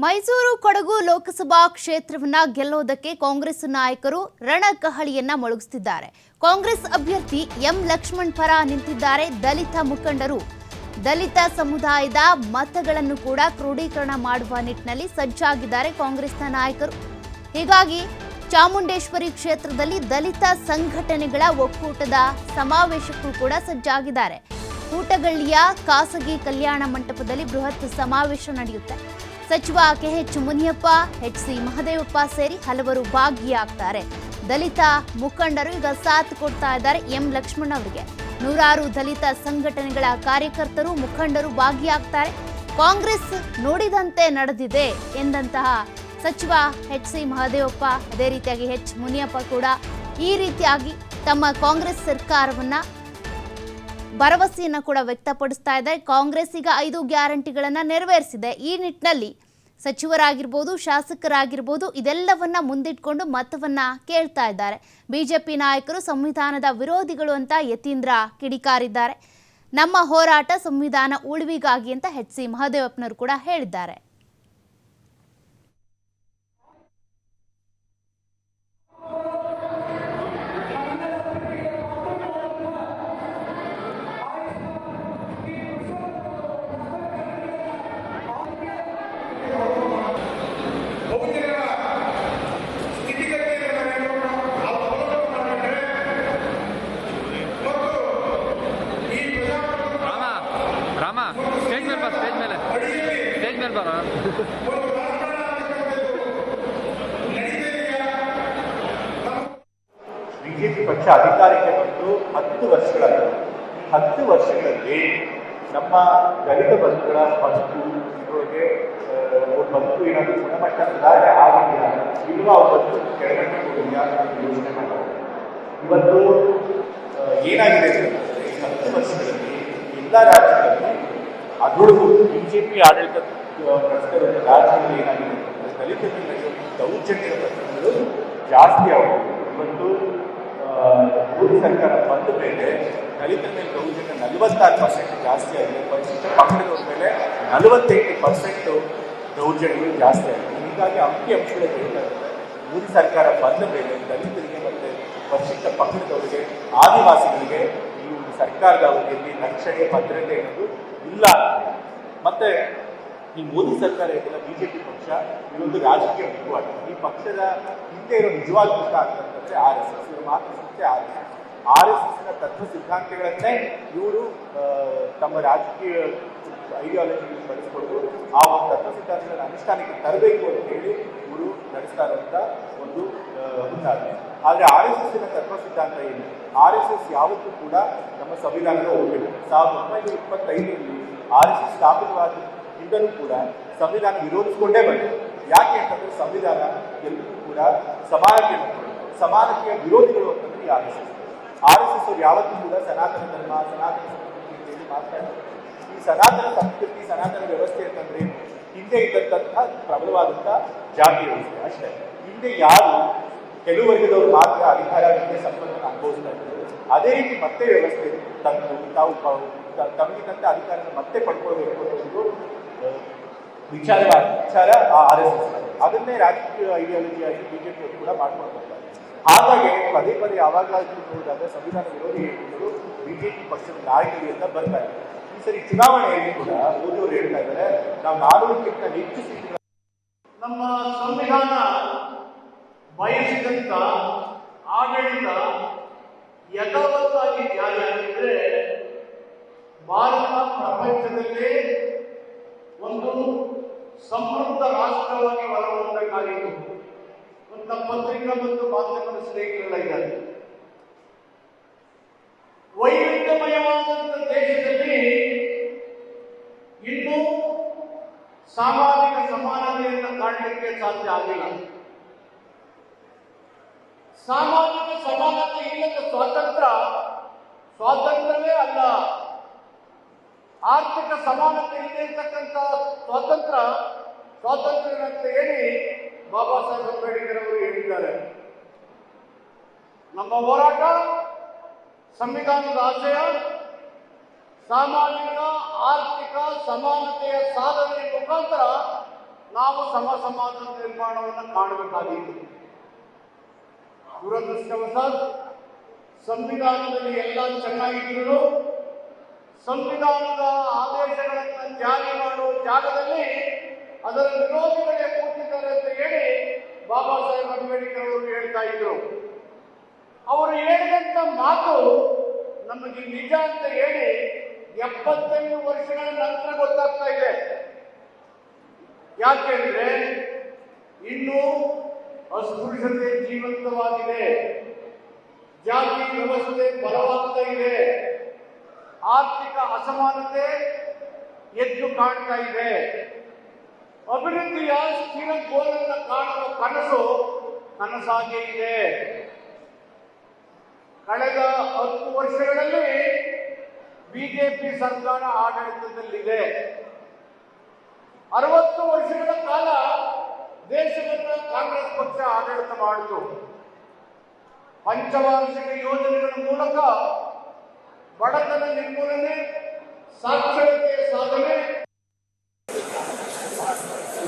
ಮೈಸೂರು ಕೊಡಗು ಲೋಕಸಭಾ ಕ್ಷೇತ್ರವನ್ನ ಗೆಲ್ಲೋದಕ್ಕೆ ಕಾಂಗ್ರೆಸ್ ನಾಯಕರು ರಣಕಹಳಿಯನ್ನ ಮೊಳಗಿಸುತ್ತಿದ್ದಾರೆ ಕಾಂಗ್ರೆಸ್ ಅಭ್ಯರ್ಥಿ ಎಂ ಲಕ್ಷ್ಮಣ್ ಪರ ನಿಂತಿದ್ದಾರೆ ದಲಿತ ಮುಖಂಡರು. ದಲಿತ ಸಮುದಾಯದ ಮತಗಳನ್ನು ಕೂಡ ಕ್ರೋಢೀಕರಣ ಮಾಡುವ ನಿಟ್ಟಿನಲ್ಲಿ ಸಜ್ಜಾಗಿದ್ದಾರೆ ಕಾಂಗ್ರೆಸ್ನ ನಾಯಕರು. ಹೀಗಾಗಿ ಚಾಮುಂಡೇಶ್ವರಿ ಕ್ಷೇತ್ರದಲ್ಲಿ ದಲಿತ ಸಂಘಟನೆಗಳ ಒಕ್ಕೂಟದ ಸಮಾವೇಶಕ್ಕೂ ಕೂಡ ಸಜ್ಜಾಗಿದ್ದಾರೆ. ಊಟಗಳ್ಳಿಯ ಖಾಸಗಿ ಕಲ್ಯಾಣ ಮಂಟಪದಲ್ಲಿ ಬೃಹತ್ ಸಮಾವೇಶ ನಡೆಯುತ್ತೆ. ಸಚಿವ KH Muniyappa, H C Mahadevappa ಸೇರಿ ಹಲವರು ಭಾಗಿಯಾಗ್ತಾರೆ. ದಲಿತ ಮುಖಂಡರು ಈಗ ಸಾಥ್ ಕೊಡ್ತಾ ಇದ್ದಾರೆ ಎಂ ಲಕ್ಷ್ಮಣ್ ಅವರಿಗೆ. ನೂರಾರು ದಲಿತ ಸಂಘಟನೆಗಳ ಕಾರ್ಯಕರ್ತರು, ಮುಖಂಡರು ಭಾಗಿಯಾಗ್ತಾರೆ. ಕಾಂಗ್ರೆಸ್ ನೋಡಿದಂತೆ ನಡೆದಿದೆ ಎಂದಂತಹ ಸಚಿವ ಎಚ್ ಸಿ ಮಹದೇವಪ್ಪ, ಅದೇ ರೀತಿಯಾಗಿ ಎಚ್ ಮುನಿಯಪ್ಪ ಕೂಡ ಈ ರೀತಿಯಾಗಿ ತಮ್ಮ ಕಾಂಗ್ರೆಸ್ ಸರ್ಕಾರವನ್ನ ಭರವಸೆಯನ್ನು ಕೂಡ ವ್ಯಕ್ತಪಡಿಸ್ತಾ ಇದೆ. ಕಾಂಗ್ರೆಸ್ ಈಗ ಐದು ಗ್ಯಾರಂಟಿಗಳನ್ನ ನೆರವೇರಿಸಿದೆ. ಈ ನಿಟ್ಟಿನಲ್ಲಿ ಸಚಿವರಾಗಿರ್ಬೋದು, ಶಾಸಕರಾಗಿರ್ಬೋದು, ಇದೆಲ್ಲವನ್ನ ಮುಂದಿಟ್ಕೊಂಡು ಮತವನ್ನ ಕೇಳ್ತಾ ಇದ್ದಾರೆ. ಬಿಜೆಪಿ ನಾಯಕರು ಸಂವಿಧಾನದ ವಿರೋಧಿಗಳು ಅಂತ ಯತೀಂದ್ರ ಕಿಡಿಕಾರಿದ್ದಾರೆ. ನಮ್ಮ ಹೋರಾಟ ಸಂವಿಧಾನ ಉಳಿವಿಗಾಗಿ ಅಂತ ಹೆಚ್ ಸಿ ಮಹದೇವಪ್ಪನವರು ಕೂಡ ಹೇಳಿದ್ದಾರೆ. ಪಕ್ಷ ಅಧಿಕಾರಕ್ಕೆ ಬಂದು ಹತ್ತು ವರ್ಷಗಳಾಗಿದೆ ಹತ್ತು ವರ್ಷಗಳಲ್ಲಿ ನಮ್ಮ ದಲಿತ ಬಂಧುಗಳ ಬದುಕು ಇವರಿಗೆ ಆ, ಅವ್ರ ಬದುಕು ಏನಾದರೂ ಗುಣಮಟ್ಟ ಸುಧಾರಣೆ ಆಗಿದೆಯಾ? ಅವ್ರ ಬದುಕು ಕೆಳಗಡೆ ಹೋಗಿದೆಯಾ ಯೋಚನೆ ಮಾಡೋದು. ಇವತ್ತು ಏನಾಗಿದೆ ಅಂತಂದ್ರೆ ಹತ್ತು ವರ್ಷಗಳಲ್ಲಿ ಎಲ್ಲ ರಾಜ್ಯಗಳಲ್ಲಿ ಅದರೊಳಗೂ ಬಿ ಜೆ ಪಿ ಆಡಳಿತ ಇರೋ ರಾಜ್ಯದಲ್ಲಿ ಏನಾಗಿದೆ ದಲಿತ ದೌರ್ಜನ್ಯದ ಪ್ರಕರಣಗಳು ಜಾಸ್ತಿ ಆಗುತ್ತೆ ಇವತ್ತು ಮೋದಿ ಸರ್ಕಾರ ಬಂದ ಮೇಲೆ ದಲಿತರ ಮೇಲೆ ದೌರ್ಜನ್ಯ ನಲವತ್ತಾರು ಪರ್ಸೆಂಟ್ ಜಾಸ್ತಿ ಆಗಿದೆ. ಪರಿಶಿಷ್ಟ ಪಂಗಡದವ್ರ ಮೇಲೆ ನಲವತ್ತೆಂಟು ಪರ್ಸೆಂಟ್ ದೌರ್ಜನ್ಯಗಳು ಜಾಸ್ತಿ ಆಗಿದೆ. ಹೀಗಾಗಿ ಅಂಕಿ ಅಂಶಗಳು ಹೇಳ್ತಾ ಮೋದಿ ಸರ್ಕಾರ ಬಂದ ಮೇಲೆ ದಲಿತರಿಗೆ ಮತ್ತೆ ಪರಿಶಿಷ್ಟ ಪಕ್ಷದವರಿಗೆ, ಆದಿವಾಸಿಗಳಿಗೆ ಈ ಒಂದು ಸರ್ಕಾರದ ಅವಧಿಯಲ್ಲಿ ರಕ್ಷಣೆ ಭದ್ರತೆ ಅನ್ನೋದು ಇಲ್ಲ. ಮತ್ತೆ ಈ ಮೋದಿ ಸರ್ಕಾರ ಇದೆಲ್ಲ ಬಿಜೆಪಿ ಪಕ್ಷ ಇದೊಂದು ರಾಜಕೀಯ ಮುಖವಾಡ ಈ ಪಕ್ಷದ ಹಿಂದೆ ಇರೋ ನಿಜವಾದ ಮುಖ ಅಂತಂದ್ರೆ ಆರ್ ಎಸ್ ಎಸ್. ಇವರು ಮಾತ್ರ ಸಂಸ್ಥೆ R S S. R S ಎಸ್ನ ತತ್ವ ಸಿದ್ಧಾಂತಗಳನ್ನೇ ಇವರು ತಮ್ಮ ರಾಜಕೀಯ ಐಡಿಯಾಲಜಿ ಬಳಸಿಕೊಂಡು ಆ ಒಂದು ತತ್ವ ಸಿದ್ಧಾಂತಗಳನ್ನ ಅನುಷ್ಠಾನಕ್ಕೆ ತರಬೇಕು ಅಂತ ಹೇಳಿ ಇವರು ನಡೆಸ್ತಾ ಇರುವಂತ ಒಂದು ಹುನ್ನಾರ ಆದರೆ ಆರ್ ಎಸ್ ಎಸ್ನ ತತ್ವ ಸಿದ್ಧಾಂತ ಏನು? ಆರ್ ಎಸ್ ಎಸ್ ಯಾವತ್ತೂ ಕೂಡ ನಮ್ಮ ಸಂವಿಧಾನದ ಹೋಗಬೇಕು ಸಾವಿರದ ಒಂಬೈನೂರ ಇಪ್ಪತ್ತೈದರಲ್ಲಿ ಆರ್ ಎಸ್ ಎಸ್ ಸ್ಥಾಪಿತವಾಗಿದ್ದೂ ಕೂಡ ಸಂವಿಧಾನ ವಿರೋಧಿಸಿಕೊಂಡೇ ಬಂದಿದೆ. ಯಾಕೆ ಅಂತಂದ್ರೆ ಸಂವಿಧಾನ ಎಲ್ಲರಿಗೂ ಕೂಡ ಸಮಾನತೆ ಸಮಾನತೆಯ ವಿರೋಧಿಗಳು ಅಂತಂದ್ರೆ R S S R S S ಅವ್ರು ಯಾವತ್ತೂ ಕೂಡ ಸನಾತನ ಧರ್ಮ, ಸನಾತನ ಸಂಸ್ಕೃತಿ ಅಂತ ಹೇಳಿ ಮಾತನಾಡ್ತಾರೆ ಈ ಸನಾತನ ಸಂಸ್ಕೃತಿ, ಸನಾತನ ವ್ಯವಸ್ಥೆ ಅಂತಂದ್ರೆ ಹಿಂದೆ ಇದ್ದಂತಹ ಪ್ರಬಲವಾದಂಥ ಜಾತಿ ವ್ಯವಸ್ಥೆ ಅಷ್ಟೇ. ಹಿಂದೆ ಯಾರು ಕೆಲವು ವರ್ಗದವರು ಮಾತ್ರ ಅಧಿಕಾರ ಹಿಂದೆ ಸಂಪನ್ನ ಅನುಭವಿಸ್ತಾ ಇದ್ದಾರೆ. ಅದೇ ರೀತಿ ಮತ್ತೆ ವ್ಯವಸ್ಥೆ ತಂದು, ತಾವು ತಮಗಿದ್ದಂತೆ ಅಧಿಕಾರನ ಮತ್ತೆ ಪಡ್ಕೊಳ್ಬೇಕು ಅನ್ನೋ ಒಂದು ವಿಚಾರ ವಿಚಾರ ಆ ಆರ್ ಎಸ್ ಎಸ್ ಅದನ್ನೇ ರಾಜಕೀಯ ಐಡಿಯಾಲಜಿ ಆಗಿ ಬಿಜೆಪಿಯವರು ಕೂಡ ಮಾಡ್ಕೊಂಡು ಹಾಗಾಗಿ ಪದೇ ಪದೇ ಯಾವಾಗಲಾದ್ರೂ ನೋಡಿದಾಗ ಸಂವಿಧಾನ ವಿರೋಧಿ ಹೇಳಿಕೆಗಳು ಬಿಜೆಪಿ ಪಕ್ಷದ ನಾಯಕರಿಂದ ಬರ್ತಾ ಇದೆ. ಈ ಸರಿ ಚುನಾವಣೆಯಲ್ಲಿ ಕೂಡ ಮೋದಿಯವರು ಹೇಳ್ತಾ ಇದ್ದಾರೆ, ನಾವು ನಾನೂರಕ್ಕಿಂತ ಹೆಚ್ಚು ಸೀಟುಗಳ ನಮ್ಮ ಸಂವಿಧಾನ ಬಯಸಿದಂತ ಆಡಳಿತ ಯಥಾವತ್ತಾಗಿ ಜಾರಿಯಾಗಿದ್ರೆ ಭಾರತ ಪ್ರಪಂಚದಲ್ಲೇ ಒಂದು ಸಮೃದ್ಧ ರಾಷ್ಟ್ರವಾಗಿ ಹೊರಹೊಮ್ಮಬೇಕಾಗಿತ್ತು. ಅಂತ ಪತ್ರಿಕಾ ಮತ್ತು ಮಾಧ್ಯಮದ ಸ್ನೇಹಿತರೆಲ್ಲ ಇದ್ದಾರೆ ವೈವಿಧ್ಯಮಯವಾದಂಥ ದೇಶದಲ್ಲಿ ಇನ್ನು ಸಾಮಾಜಿಕ ಸಮಾನತೆಯನ್ನು ಕಾಣಲಿಕ್ಕೆ ಸಾಧ್ಯ ಆಗಿಲ್ಲ. ಸಾಮಾಜಿಕ ಸಮಾನತೆ ಇಲ್ಲದ ಸ್ವಾತಂತ್ರ್ಯ ಸ್ವಾತಂತ್ರ್ಯವೇ ಅಲ್ಲ. ಆರ್ಥಿಕ ಸಮಾನತೆ ಇಲ್ಲದೆ ಇರ್ತಕ್ಕಂಥ ಸ್ವಾತಂತ್ರ್ಯ ಸ್ವಾತಂತ್ರ್ಯ ಅಂತ ಹೇಳಿ ಬಾಬಾ ಸಾಹೇಬ್ ಅಂಬೇಡ್ಕರ್ ಅವರು ಹೇಳಿದ್ದಾರೆ. ನಮ್ಮ ಹೋರಾಟ, ಸಂವಿಧಾನದ ಆಶಯ ಸಾಮಾಜಿಕ ಆರ್ಥಿಕ ಸಮಾನತೆಯ ಸಾಧನೆ ಮುಖಾಂತರ ನಾವು ಸಮ ಸಮಾಜ ನಿರ್ಮಾಣವನ್ನು ಕಾಣಬೇಕಾಗಿತ್ತು ದುರದೃಷ್ಟವಶಾತ್ ಸಂವಿಧಾನದಲ್ಲಿ ಎಲ್ಲ ಚೆನ್ನಾಗಿದ್ರು ಸಂವಿಧಾನದ ಆದೇಶಗಳನ್ನು ಜಾರಿ ಮಾಡುವ ಜಾಗದಲ್ಲಿ ಅದರ ವಿರೋಧಿಗಳೇ ಕೂತಿದ್ದಾರೆ ಅಂತ ಹೇಳಿ ಬಾಬಾ ಸಾಹೇಬ್ ಅಂಬೇಡ್ಕರ್ ಅವರು ಹೇಳ್ತಾ ಇದ್ರು. ಅವರು ಹೇಳಿದಂತ ಮಾತು ನಮಗೆ ನಿಜ ಅಂತ ಹೇಳಿ ಎಪ್ಪತ್ತೈದು ವರ್ಷಗಳ ನಂತರ ಗೊತ್ತಾಗ್ತಾ ಇದೆ. ಯಾಕೆಂದ್ರೆ ಇನ್ನು ಅಸ್ಪೃಶ್ಯತೆ ಜೀವಂತವಾಗಿದೆ. ಜಾತಿ ವ್ಯವಸ್ಥೆ ಬಲವಾಗ್ತಾ ಇದೆ. ಆರ್ಥಿಕ ಅಸಮಾನತೆ ಎದ್ದು ಕಾಣ್ತಾ ಇದೆ. ಅಭಿವೃದ್ಧಿಯ ಸ್ಥಿರ ಗೋಲನ್ನು ಕಾಣುವ ಕನಸು ಕನಸಾಗೇ ಇದೆ. ಕಳೆದ ಹತ್ತು ವರ್ಷಗಳಲ್ಲಿ ಬಿಜೆಪಿ ಸರ್ಕಾರ ಆಡಳಿತದಲ್ಲಿದೆ. ಅರವತ್ತು ವರ್ಷಗಳ ಕಾಲ ದೇಶವನ್ನ ಕಾಂಗ್ರೆಸ್ ಪಕ್ಷ ಆಡಳಿತ ಮಾಡಿತು. ಪಂಚವಾರ್ಷಿಕ ಯೋಜನೆಗಳ ಮೂಲಕ ಬಡತನ ನಿರ್ಮೂಲನೆ, ಸಾಕ್ಷರತೆಯ ಸಾಧನೆ